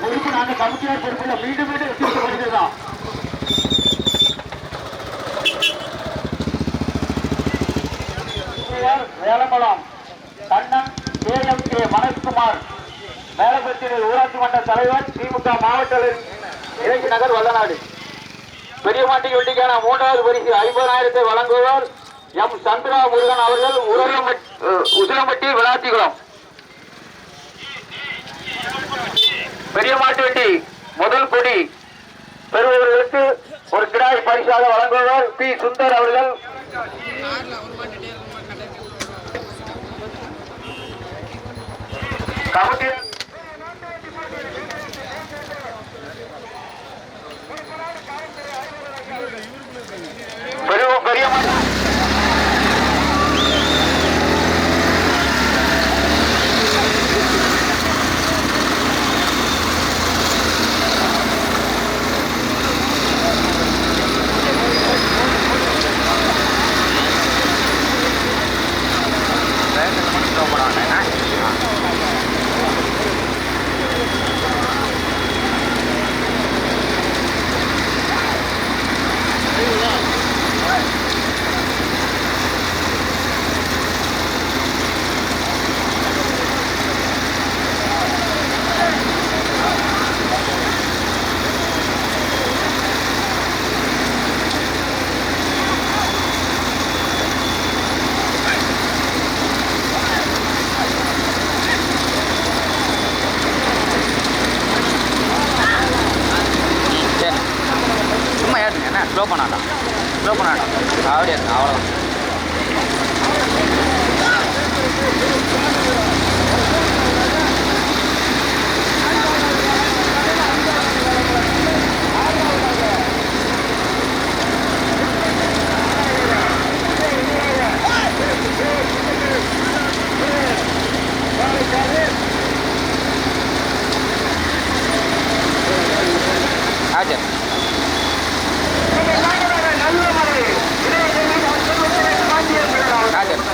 பொறுப்பு நாங்க கமிட்டியார் பொறுப்புல மீண்டும் மீண்டும் எச்சரிக்கை பண்ணிக்கிறோம் வேலமலம் Kannan K M K. Manojkumar மேலப்பட்டியில் ஊராட்சி மன்ற தலைவர் திமுக மாவட்ட இலங்கை நகர் வல்லநாடு பெரியமாட்டி வெட்டிக்கான மூன்றாவது பரிசு ஐம்பதாயிரத்தை வழங்குவோர் எம். சந்திரா முருகன் அவர்கள் உசிலம்பட்டி விளாத்திக்குளம் பெரியமாட்டு வெட்டி முதல் கொடி. பெறுபவர்களுக்கு ஒரு கிடாய் பரிசாக வழங்குவார் பி. சுந்தர் அவர்கள். కాబట్టి మరియు جي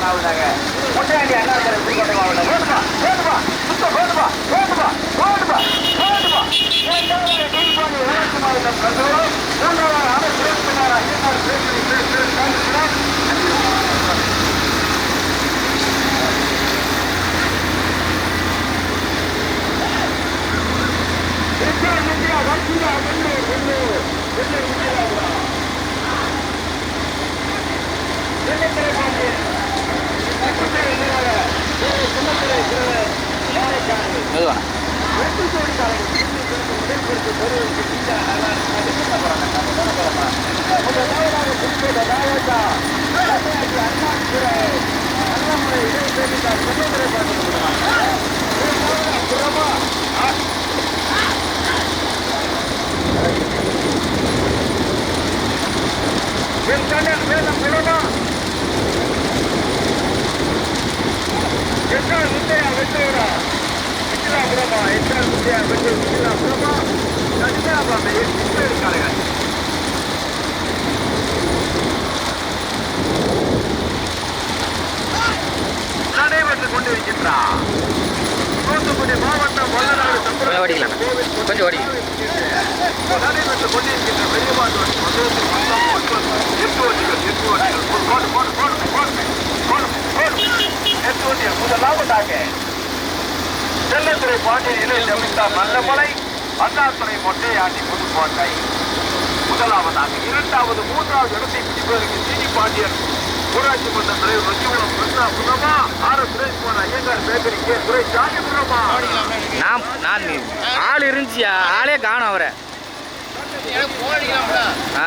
மாவட்டாங்க முட்டாண்டி அண்ணா தர புதுக்கோட்டை மாவட்டம் வேண்டுமா வேண்டுமா சுத்தம் வேண்டுமா வேண்டுமா வேண்டுமா வேண்டுமா இரண்டாவது டீப்பாடி ஊராட்சி மாவட்டம் கண்டோம் மூன்றாவது அவர் பேசினார் ஐயனார் பேசி பேசி காண்கிறார் இந்தியா இந்தியா வச்சியா வெள்ளு வெள்ளு வெள்ளு இந்தியா வெள்ளு திரைப்பாண்டியன் ஆ சரி மெதுவான நடைபெற்றுக் கொண்டிருக்கின்றார் தூத்துக்குடி மாவட்டம் வல்லநாடு கொஞ்சம் ஓடிக்கலாம் கொஞ்சம் ஓடிக்கலாம் நடைபெற்றுக் கொண்டிருக்கின்ற வெளிப்பாட்டு மண்டலத்தில் மொத்தம் ஒன்பது எட்டு வண்டிகள் எட்டு வண்டிகள் போடு போடு போடு போடு போடு போடு எட்டு வண்டிகள் முதலாவதாக செல்லத்துறை பாண்டியன் இணை ஜமீன்தார் நல்லமலை அண்ணாத்துறை மொட்டையாண்டி புதுக்கோட்டை முதலாவதாக இரண்டாவது மூன்றாவது இடத்தை பிடிப்பதற்கு சிடி பாண்டியன் ஊராட்சி மன்ற தலைவர் ரஜிவனம் பிரசா புறமா R. S. Sureshkumar Iyengar bakery K. Durai Sami புறமா நான் நான் ஆள் இருந்துச்சியா? ஆளே காணும் அவரை. ஆ ஆ,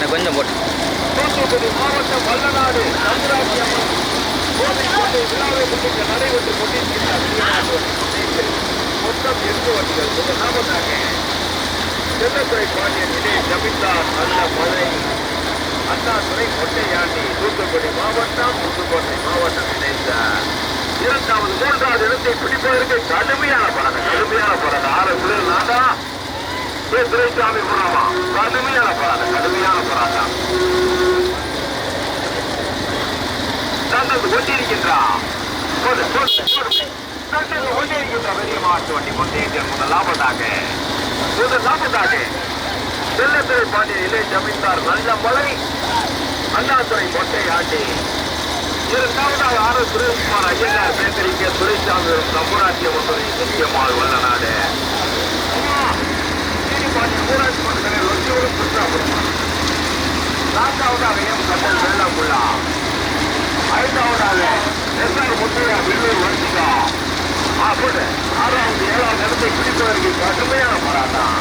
எப்படி கொஞ்சம் போட்டு. தூத்துக்குடி மாவட்டம் வல்லநாடு தங்கராட்சி அம்மன் கோவில் விழாவை முன்னிட்டு நடைபெற்றுக் கொண்டிருக்கின்ற மொத்தம் எட்டு வண்டிகள் முதலாவதாக செல்லத்துறை பாண்டியன் இணை ஜமீன்தார் நல்ல மழை. அண்ணாதுரை கொட்டையாண்டி தூத்துக்குடி மாவட்டம் புதுக்கோட்டை மாவட்டம் இணைந்த இரண்டாவது மூன்றாவது இடத்தை பிடிப்பதற்கு கடுமையான போராட்டம் கடுமையான போராட்டம் ஆறு புள்ளி நாடா ஏ துரைசாமி புறாமா கடுமையான போராட்டம் கடுமையான போராட்டம் தந்தது கொண்டிருக்கின்றான் சொல்லு சொல்லு சொல்லு தந்தது கொண்டிருக்கின்ற பெரிய மாட்டு வண்டி கொண்டேன் முதல் லாபத்தாக முதல் லாபத்தாக செல்லத்துறை பாண்டிய இலை ஜமீன்தார் நல்ல மலை அண்ணாதுரை மொட்டை ஆண்டி இரண்டாவதாக ஆறு சுரேஷ்குமார் ஐயங்கார் பேக்கரிக்க துரைசாமி சம்பராட்சியம் ஒன்றை முக்கியமாக வல்ல நாடு ஊராட்சி மன்றத்தில் ஒத்தியோடு சுற்றாபுரம் நான்காவதாக எம் கட்டல் வெள்ளமுள்ளா ஐந்தாவதாக எஸ்ஆர் முத்தையா வில்லூர் வர்த்திகா அப்படி ஆறாவது ஏழாவது இடத்தை பிடிப்பதற்கு கடுமையான போராட்டம்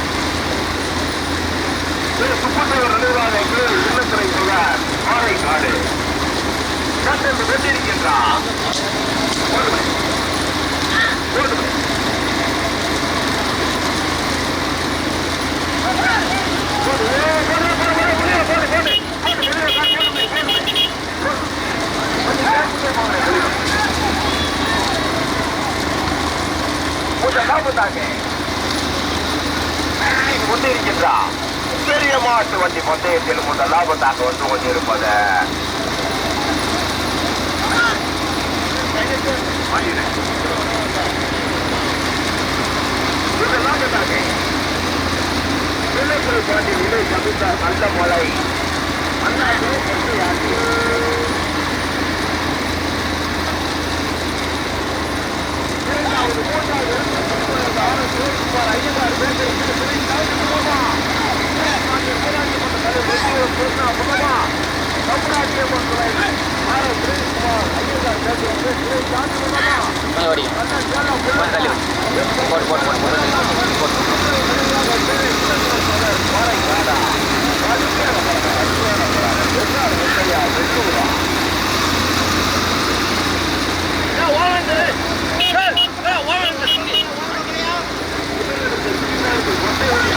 திரு சுப்பத்தேவர் நினைவாக கீழ் இல்லத்துறை புகார் பாறைக்காடு கட்டல் வென்றிருக்கின்றார் போடுமை. போடுமை. போடு. ஏய், போடு, போடு, போடு, போடு, போடு, போடு. போடு, வெளியே வா, போடுமை, போடுமை. முதலாவதாக கொண்டிருக்கின்றா பெரிய மாட்டு வண்டி பந்தயத்தில் லாபத்தாக வந்து கொண்டிருப்பது விளைச்சல் பாண்டி பகுத்த சமைத்தார் நல்ல மலை அண்ணாது கொண்டையாண்டி இரண்டாவது மூன்றாவது இடத்தில் ஆறு ஓடி கொஞ்சம் தள்ளி வை. போட்டு போட்டு போட்டு போட்டு போட்டு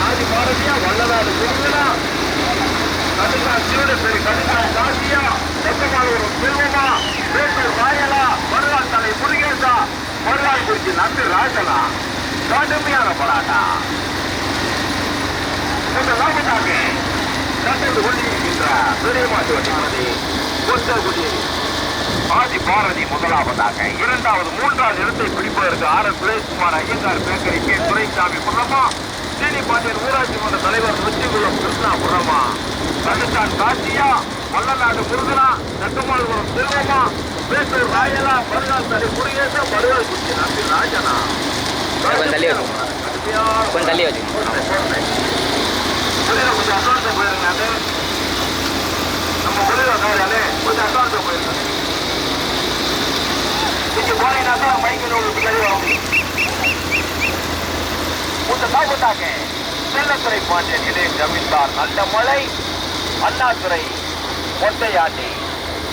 ஆதி பாரதியா வல்லநாடு திருவிழா கடுக்கா சீடு பெரு கடுக்கா போராட்டம் இந்த லாபத்தாக நடந்து கொண்டிருக்கின்ற பெரிய மாட்டு கொத்தகுடி ஆதி பாரதி முதலாவதாக இரண்டாவது மூன்றாவது இடத்தை பிடிப்பதற்கு R S Sureshkumar Iyengar bakery K. Duraisamy புறமா Seeni Pandian ஊராட்சி மன்ற தலைவர் ருச்சிகுளம் கிருஷ்ணா புறமா ராஜஸ்தான் காசியா வல்லநாடு முருகனா நட்டுமாள்புரம் செல்வமா வேட்டூர் ராயலா மறுநாள் தலை முருகேச மறுநாள் குச்சி நம்பி ராஜனா. கொஞ்சம் தள்ளி வச்சு. செல்லத்துறை பாண்டியன் இளைய ஜமீன்தார் நல்ல மழை அண்ணாதுரை ஒத்தையாண்டி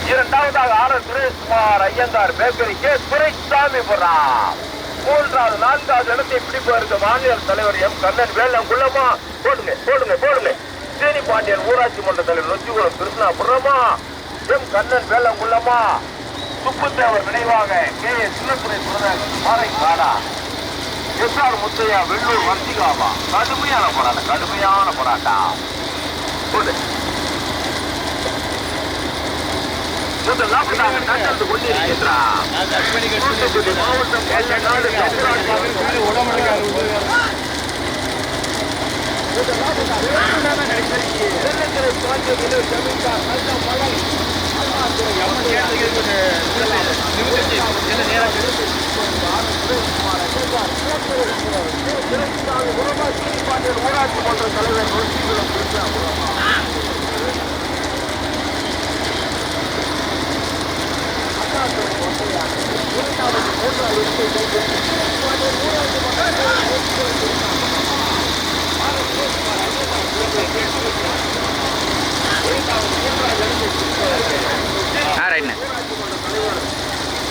இரண்டாவதாக ஆர் எஸ் சுரேஷ்குமார் ஐயங்கார் பேக்கரிக்கு துரைசாமி புறாம் மூன்றாவது நான்காவது இடத்தை பிடிப்பதற்கு மாநில தலைவர் எம். கண்ணன். வேலம் குள்ளமா போடுங்க போடுங்க போடுங்க. தேனி பாண்டியன் ஊராட்சி மன்ற தலைவர் நொச்சிகுளம் கிருஷ்ணா புறமா எம். கண்ணன் வேலம் குள்ளமா சுப்புத்தேவர் நினைவாக கே. எஸ் சின்னத்துறை புரதர் மாறை காடா எஸ். ஆர். முத்தையா வெள்ளூர் வர்த்திகாவா. கடுமையான போராட்டம் கடுமையான போராட்டம். போடு. முதலாம் நடந்து கொண்டிருக்கின்றார் தூத்துக்குடி மாவட்டம் கொல்லநாடு ஜமீன்தார் ஊராட்சி மன்ற தலைவர்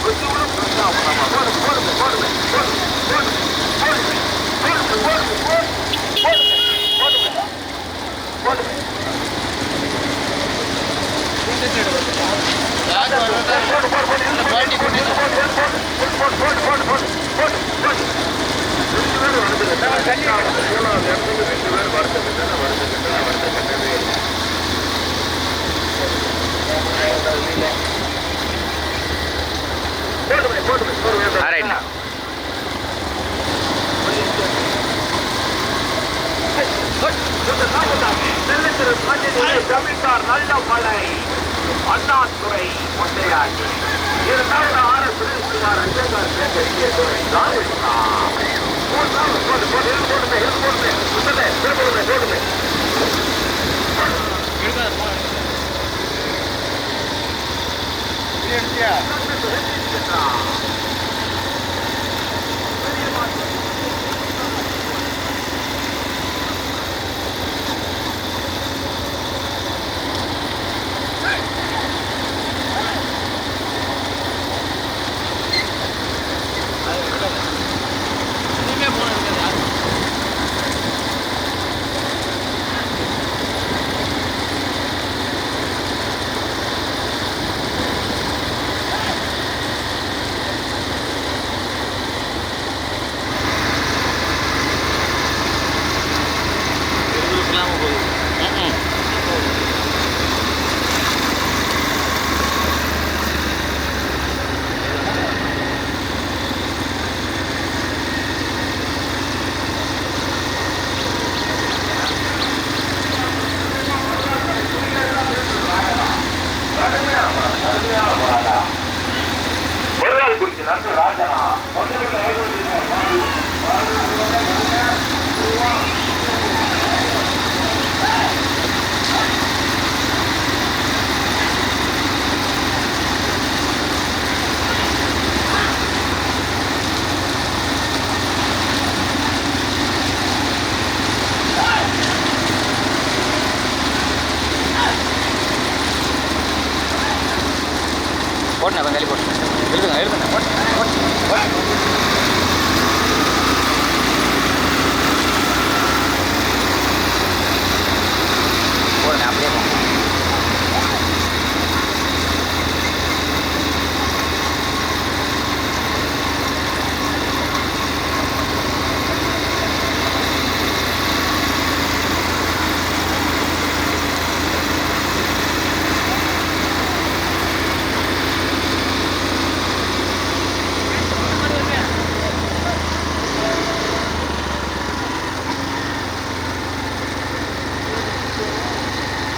நொச்சிகுளம் கிருஷ்ணா ஆ ரைட்ண்ணே ஆ ரைட்ண்ணே ஜமீன்தார் நல்ல மலை அண்ணாதுரை முத்தையாண்டி இரண்டாவது ஆறு சுரேஷ்குமார் அஜயகார் சேகரிக்கத்துறை ராமகிருஷ்ணா மூன்றாவது போடு போடு இரு போடுமே இரு போடுமே சுத்தமே இரு போடுமே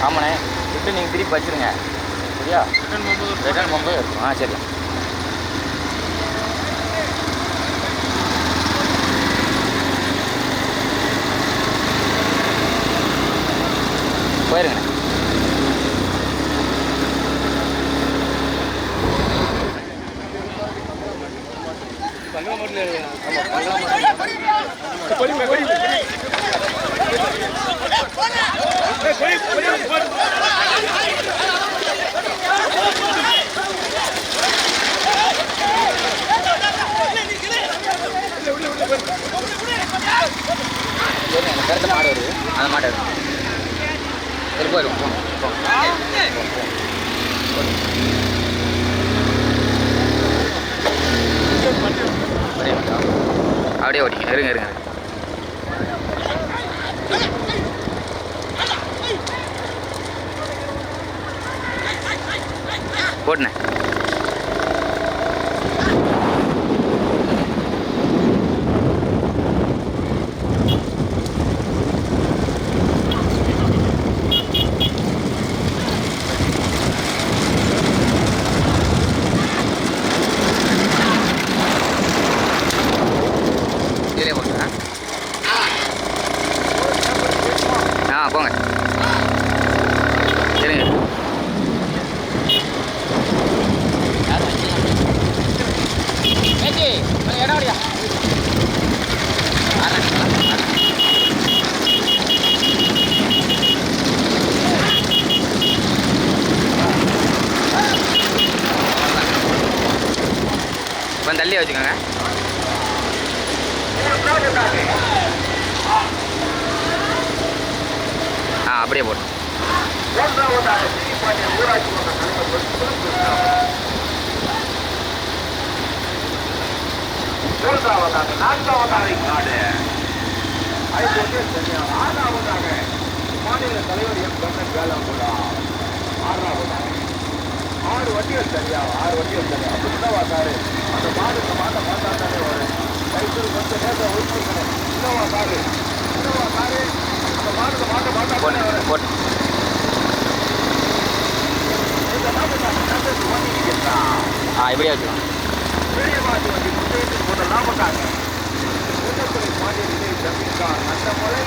ஆமாண்ணே விட்டு நீங்கள் திருப்பி வச்சிருங்க சரியா ரிட்டர்ன் போகும்போது இருக்கும் ஆ சரி போயிருங்கண்ணே எனக்கு கருத்து மாடு வருது அந்த மாடு வருது சரி போயிடும் அப்படியே அப்படியே ஓடிங்க இருங்க இருங்க. இருங்க. போட்டுண்ணே ஆ அப்படியே வெளியே வச்சுக்கோங்க. ஆ அப்படியே போட்டு மூன்றாவதாக நான்காவதாக நாடு ஆறாவதாக மாநில தலைவர் எம். கண்ணன் வேளாண் ஆறாவதாக ஆறு வண்டிகள் சரியா ஆறு வண்டிகள் சரியா அப்படி என்னவா காரு அந்த மாடு இந்த மாட்டை பார்த்தா தானே வரும். கைத்தூர் கொஞ்சம் நேரம் ஒழிச்சிருக்கணும் என்னவா காரு என்னவா காரு அந்த மாடு இந்த மாட்டை பார்த்தா தானே போட்டு. இந்த மாட்டை ஓட்டிக்கிட்டா ஆ இப்படியே வச்சுக்கோங்க பெரியமாட்டு வண்டி முன்னேற்றம் போட்ட லாபக்காக உன்னத்துறை பாண்டியர்களே ஜமீன்தார் அண்டமலை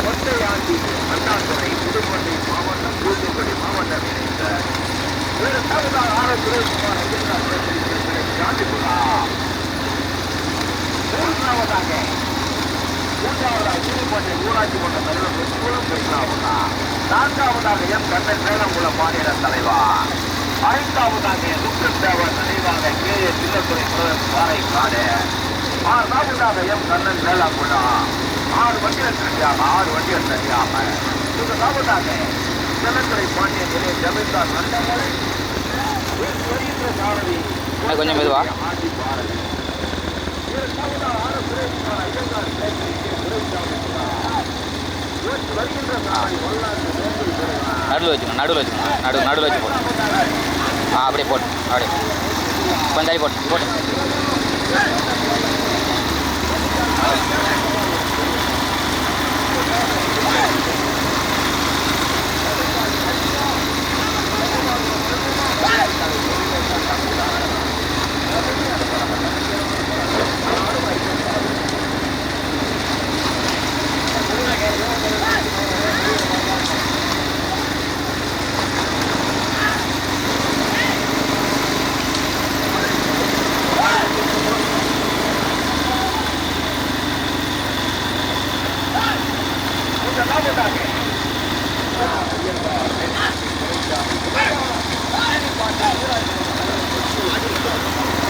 கொண்டையாண்டி அண்ணாதுறை புதுக்கோட்டை மாவட்டம் தூத்துக்குடி மாவட்டம் இணைந்த மூன்றாவதாக மூன்றாவதாக சீனிப்பட்டை ஊராட்சி மன்ற தலைவர் முத்துக்குளம் கிருஷ்ணாவுதா நான்காவதாக எம் கண்ணன் வேலங்குளம் மாநில தலைவர் ஐந்தாவதாக லுக்கன் நினைவாக கே ஏ சின்னத்துறை பிரதமர் பாறை ஆறாவதாக எம் கண்ணன் வேளாங்குளம் ஆறு வண்டிகள் சரியாக ஆறு வண்டிகள் சரியாக முதலாவதாக நண்டங்களை வருகின்ற சாரதி இன்னும் கொஞ்சம் மெதுவா. நடுவில் வச்சுக்கோங்க நடுவில் வச்சுக்கோங்க நடு நடுவில் வச்சு போட்டு ஆ அப்படியே போட்டு அப்படியே கொஞ்சம் தள்ளி போட்டு போட்டு போட்டேன் 아 니, 내가지금안전하게 놓.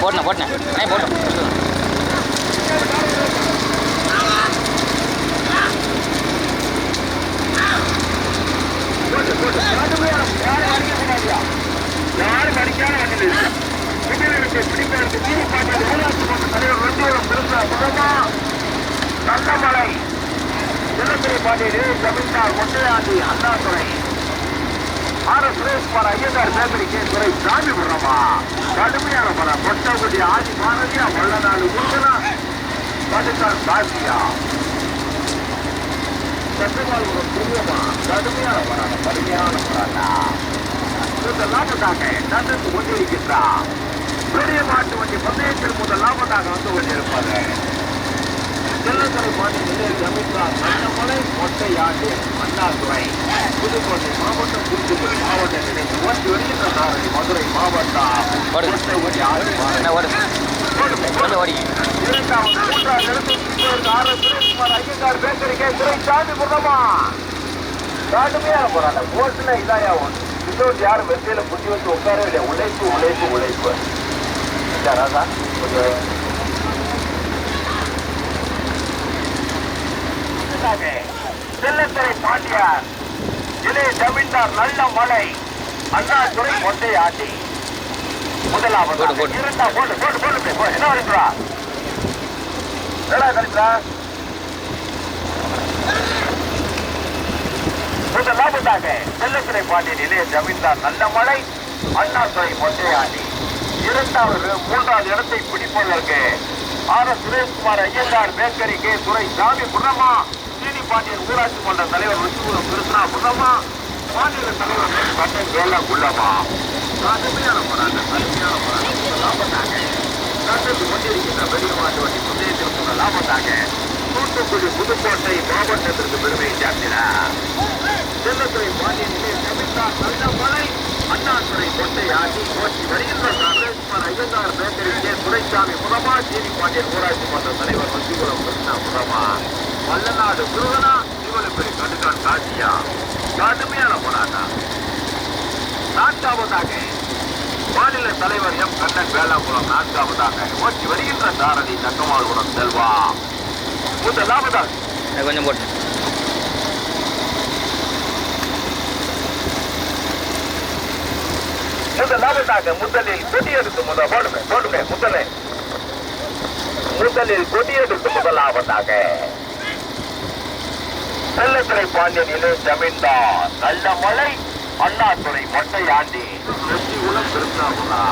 போட்டேன் போட்டேன் அண்ணே போட்டோம் யாரும் அடிக்காத வண்டியில். இருக்கு பின்னணிக்கு பிடிப்பதற்கு தீர்ப்பாட்டு ஊராட்சி மன்ற தலைவர் வெற்றியூரம் பெருசா சுகமா தங்கமலை தினத்திரை ஜமீன்தார் ஒட்டையாண்டி அண்ணாதுரை ஆர் எஸ் சுரேஷ்குமார் ஐயங்கார் துறை சாமிபுரமா கடுமையான பல கொட்டகுடி ஆதி பாரதியா வள்ளநாடு முருகனா படுத்தார் காசியா செட்டுமால்புரம் புண்ணியமா கடுமையான பரான கடுமையான பரானா இந்த லாபத்தாக நடந்து கொண்டிருக்கின்றான் பெரிய மாட்டு வண்டி பந்தயத்தில் முதல் லாபத்தாக வந்து கொண்டிருப்பது. செல்லத்துறை மாநில ஜமீன்தார் மன்னமலை மொட்டையாண்டு அண்ணாதுரை புதுக்கோட்டை மாவட்டம் தூத்துக்குடி மாவட்ட நிலையம் ஒன்று வருகின்ற சாரதி மதுரை மாவட்டம் ஆறு. இரண்டாவது மூன்றாவது இடத்தில் எஸ் சுரேஷ்குமார் ஐயங்கார் பேக்கரிக்கே துறை சாமி முகமா கடுமையான போராட்டம் ஓட்டுனா இதாயா ஒன்று இன்னொரு யாரும் வெற்றியில புத்தி வச்சு உட்காரவே இல்லை. உழைப்பு உழைப்பு உழைப்பு. இல்ல ராசா கொஞ்சம் செல்லத்துறை பாண்டியார். இளைய ஜமீன்தார் நல்ல மலை. அண்ணாதுரை மொட்டை ஆட்டி. முதலாவது போடு, போடு. இரண்டா போடு போடு போடு போடு, போடு. என்ன வருகிறா என்னடா கழிச்சா முதலாவதாக செல்லத்துறை பாண்டியன் இளைய ஜமீன்தார் நல்ல மலை. அண்ணாதுரை மொட்டை ஆட்டி. இரண்டாவது மூன்றாவது இடத்தை பிடிப்பதற்கு R S Sureshkumar Iyengar bakery K. Durai Sami புரமா சீனி பாண்டியன் ஊராட்சி மன்ற தலைவர் ருச்சிபுரம் கிருஷ்ணா புரமா மாநில தலைவர் கண்ணன் வேலா குள்ளமா கடுமையான போராட்டம் கடுமையான போராட்டம். லாபத்தாங்க. நடந்து கொண்டிருக்கின்ற பெரிய மாட்டு வண்டி முன்னேற்றத்தில் லாபத்தாங்க தூத்துக்குடி புதுக்கோட்டை மாவட்டத்திற்கு பெருமை சார்ந்தினார் செல்லத்துறை பாண்டியனிலே தமிழ்நாடு நல்ல மழை. அண்ணாதுறை கொட்டை ஆட்சி போட்டி வருகின்ற சுரேஷ்குமார் ஐயங்கார் பேக்கரிக்கே கே துரைசாமி புறமா சீனி பாண்டியன் ஊராட்சி மன்ற தலைவர் வசிகுலம் கிருஷ்ணா புறமா வல்லநாடு முருகனா சிவலப்பெரி கடுகான் காட்சியா கடுமையான போராட்டம் நான்காவதாக மாநில தலைவர் எம். கண்ணன் வேளாங்குளம் நான்காவதாக ஓட்டி வருகின்ற சாரதி தக்கமால்புரம் செல்வா முதலாவதாக கொஞ்சம் போட்டு முதலாவதாக முதலில் கொடியெடுத்து முத போடுமே போடுமே முதலே. முதலில் கொடியெடுத்து முதலாவதாக செல்லத்துறை பாண்டியன் இளை ஜமீன்தார் நல்ல மலை அண்ணாதுறை மொட்டையாண்டி. வெற்றி உலம் திருச்சாவுதா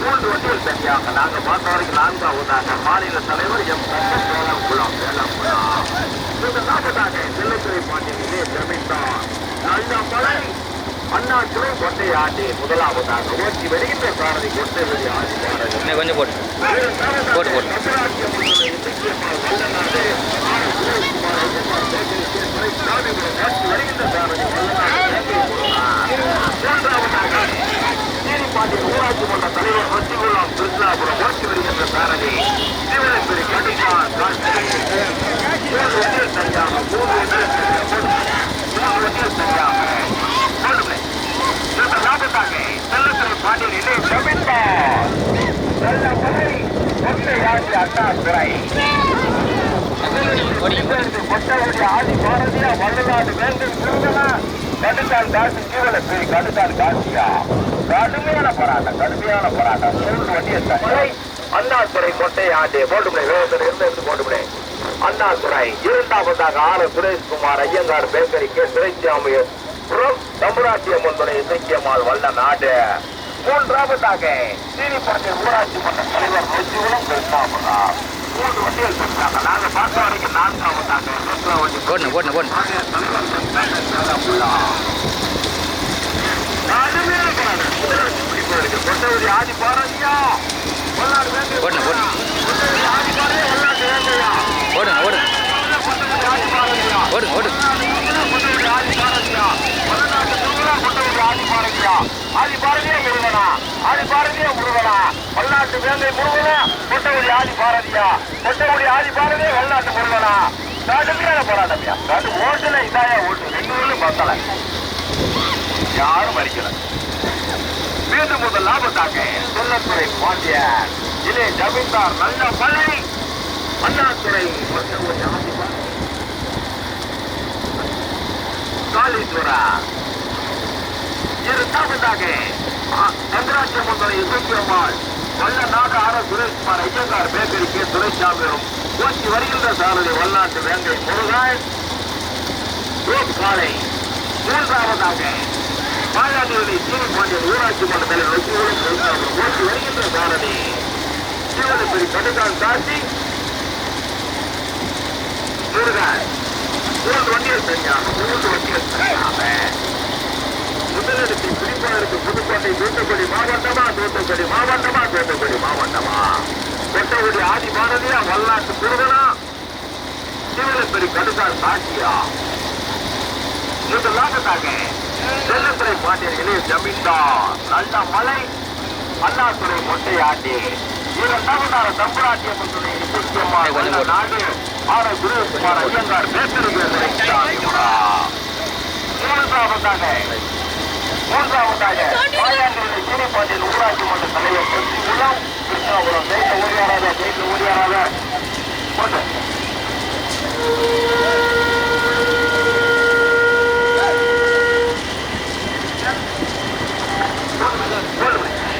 மூன்று வண்டிகள் தனியாக நாங்கள் பார்த்த வரைக்கும் நான்காவதாக மாநில தலைவர் எம். கண்ணன் குளம் வேளாங்குளம் முதலாவதாக செல்லத்துறை பாண்டியன் இளை ஜமீன்தார் நல்ல மலை அண்ணாதுறை மொட்டையாண்டி முதலாவதாக ஓட்டி வருகின்ற சாரதி கொட்டை வெளி இன்னும் கொஞ்சம் போட்டு போட்டு, போட்டு. ஊராட்சி மன்ற தலைவர் வச்சிகுலாம் கிருஷ்ணாபுரம் ஓட்டி வருகின்ற சாரதி சிவனப்பெரி கடிகான் மூன்று வண்டியில் தனியாக மூன்று வண்டியில் மூன்று வண்டியில் தனியாக சொல்லுங்க இந்த லாபத்தாக செல்லத்துறை பாண்டியன் இலை ஜமீன்தார் நல்ல மலை கொட்டையாடி அண்ணாதுரை கொட்டவடி ஆதி பாரதியா வள்ளலாடு வேங்கல் திருமணா கடுக்கால் காசு கீழே போய் கடுத்தான் காசியா? கடுமையான போராட்டம் கடுமையான போராட்டம். மூன்று வண்டியை தலை அண்ணாதுரை கொட்டை ஆண்டி போட்டுவிட வேகத்தில் இருந்து எடுத்து போட்டுவிட அண்ணாதுரை இரண்டாவதாக R S Sureshkumar Iyengar bakery K. துரைசாமியர் புறம் தம்புராட்டிய முன்பனை இசைக்கியம்மாள் வல்ல நாடு மூன்றாவதாக சீனிப்பட்டி ஊராட்சி மன்ற தலைவர் நொச்சிகுளம் கிருஷ்ணாபுரா மூன்று வண்டிகள் பெற்றாங்க நாங்க பார்த்த வரைக்கும் நான்காவதாக ரெண்டு வண்டி போடணும் போடணும் கொண்டவரி ஆதி பாரதியா வல்லாடு ஆதி பாரதியா வேங்கையா ஓடுங்க ஓடுங்க. ஓடுங்க ஓடுங்க. ஆதி பாரதியா கொண்டவரி ஆதி பாரதியா ஆதி பாரதியா முருகனா. ஆதி பாரதியா முருகனா. வல்லாட்டு வேங்கை முருகனா கொண்டவரி ஆதி பாரதியா. கொண்டவரி ஆதி பாரதியா வல்லாட்டு முருகனா. கடுமையான போராட்டம்யா கடு ஓட்டுல இதாயா ஓட்டு. ரெண்டு ஊர்லயும் பத்தல யாரும் மறிக்கல. மீண்டும் முதல் லாபத்தாக சொல்லத்துறை பாண்டியன் இலே ஜமீன்தார் நல்ல மலை அண்ணாதுறை காளீஸ்வரா இரண்டாவதாக சந்திராட்சி முந்தரை Isakkiammal Vallanadu R Sureshkumar Iyengar bakery K துரைசாமியும் ஓட்டி வருகின்ற சாரதி வல்லாட்டு வேங்கை முருகன் ரோப் காலை மூன்றாவதாக பாயாண்டிகளை சீனி பாண்டியன் ஊராட்சி மன்ற தலைவர் வெற்றியோடு பெருசாமி ஓட்டி வருகின்ற சாரதி. சிவனப்பெரி கடுகான் காட்சி முருகன் மூன்று வண்டிகள் தனியாக மூன்று வண்டிகள் தனியாக. முதலிடத்தில் பிடிப்பதற்கு புதுக்கோட்டை தூத்துக்குடி மாவட்டமா தூத்துக்குடி மாவட்டமா தூத்துக்குடி மாவட்டமா? கொட்டகுடி ஆதி பாரதியா வல்லாட்டு குருகனா சிவனப்பெரி கடுகான் காட்சியா முதலாவதாக செல்லத்துறை பாண்டியன் இளைய ஜமீன்தார் நல்ல மலை அண்ணாதுரை மொட்டையாண்டி இரண்டாவதாக தம்புராட்டிய முத்துணை இசைக்கியம்மாள் கொஞ்சம் வல்ல போடு. நாடு எஸ் சுரேஷ்குமார் ஐயங்கார் பேசறிஞர் மூன்றாவதாக மூன்றாவதாக மாயாண்டிகளை சீனி ஊராட்சி மன்ற தலைவர் பிரதி உலம் கிருஷ்ணாபுரம் போட்டு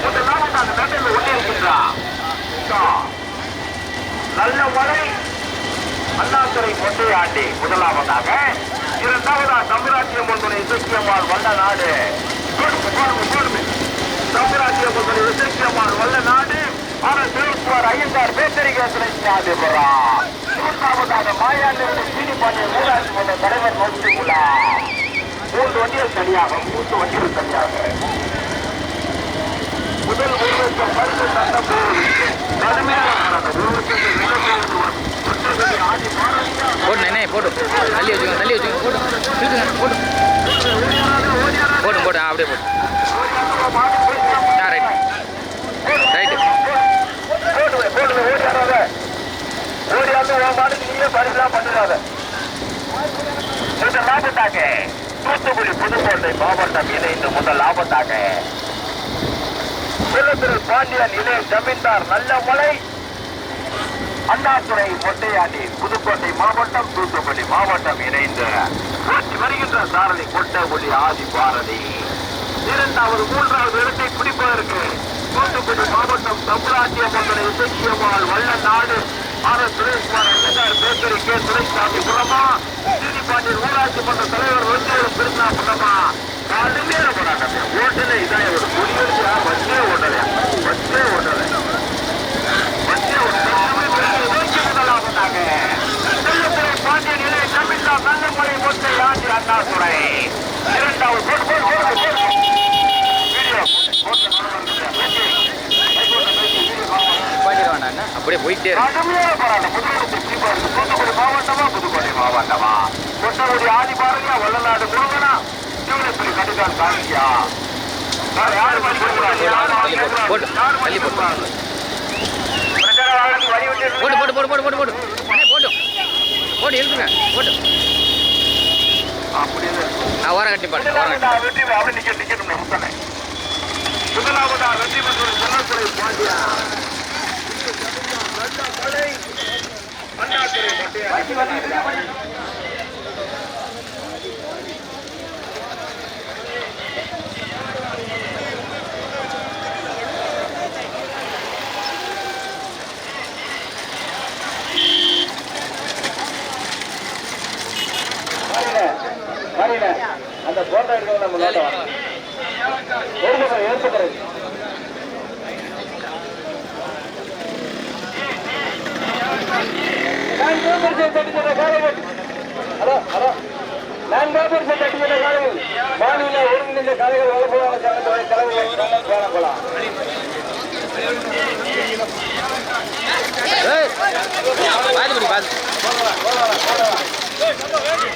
முதலாவது அந்த நடுவில் ஒட்டி இருக்கின்றான் நல்ல மழை அண்ணாத்துறை மொட்டையாண்டி முதலாவதாக இரண்டாவதா சம்பராஜ்யம் ஒன்றுடைய இசைக்கியம்மாள் வந்த நாடு போடுங்க, போடுங்க, போடுங்க. சம்பராஜ்யம் ஒன்றுடைய வல்ல நாடு ஆனால் சிவகுமார் ஐயங்கார் பேச்சரிகேசனை சாதிபுரா மூன்றாவதாக மாயாண்டிருந்து சீனிப்பாண்டிய ஊராட்சி மன்ற தலைவர் நோக்கி மூன்று வண்டிகள் தனியாக மூன்று வண்டிகள் தனியாக முதல் உருவத்தை பரிசு தந்த போது கடுமையாக நடந்தது. உருவத்துக்கு மிகப்பெரிய ஒற்றர்கள் ஆதி போட்டு என்ன போட்டு தள்ளி வச்சுக்கோங்க தள்ளி வச்சுக்கோங்க போட்டு போட்டு போட்டு போட்டு போட்டு ஆ, அப்படியே போட்டு ஆ ரைட் ரைட்டு நீயே பரிசுலாம் பண்ணிடாத. முதல் லாபத்தாக தூத்துக்குடி புதுக்கோட்டை மாவட்டம் இணைந்து முதல் லாபத்தாக சிலத்திரு பாண்டியன் இணை ஜமீன்தார் நல்ல மலை அண்ணாதுறை மொட்டையாண்டி புதுக்கோட்டை மாவட்டம் தூத்துக்குடி மாவட்டம் இணைந்து வருகின்ற சாரதி ஒளி ஆதி பாரதி. இரண்டாவது மூன்றாவது இடத்தை பிடிப்பதற்கு தூத்துக்குடி மாவட்டம் தமிழாட்டிய மந்திர Isakkiammal Vallanadu. R S Sureshkumar அண்ணனார் பேக்கரி கே துரைசாமி புறமா சீனிப்பாண்டியன் ஊராட்சி மன்ற தலைவர் வெற்றியோடு பெருசா புறமா கடுமையான போராட்டம் ஓட்டுல இதான் ஒரு குடியிருச்சா வச்சே ஓட்டல வச்சே ஓட்டல வச்சே முதலாவதாக செல்லத்துறை பாண்டியன் இளைய தமிழ்நாடு நல்ல முறை மொட்டை ஆட்சி அண்ணாதுரை இரண்டாவது போடு, போடு, போடு, போடு. வீடியோ போட்டு, பாய்ச்சிட வேண்டாம் என்ன அப்படியே போயிட்டே இருக்கு கடுமையான போராட்டம் புதுக்கோட்டை தீபாவளி தூத்துக்குடி மாவட்டமா புதுக்கோட்டை மாவட்டமா கொட்டகுடி ஆதி பாரதியா வல்லநாடு முருகனா சிவனப்பள்ளி கடுகால் காங்கியா யாரு மாதிரி போட்டு போட்டு போட்டு வழி போட்டு போட்டு போட்டு போட்டு போட்டு போட்டு போட்டு அப்படியே நான் ஓரம் கட்டி பாருங்க ஓரம் கட்டி வெற்றி நிக்க- முதலாவதா வெற்றி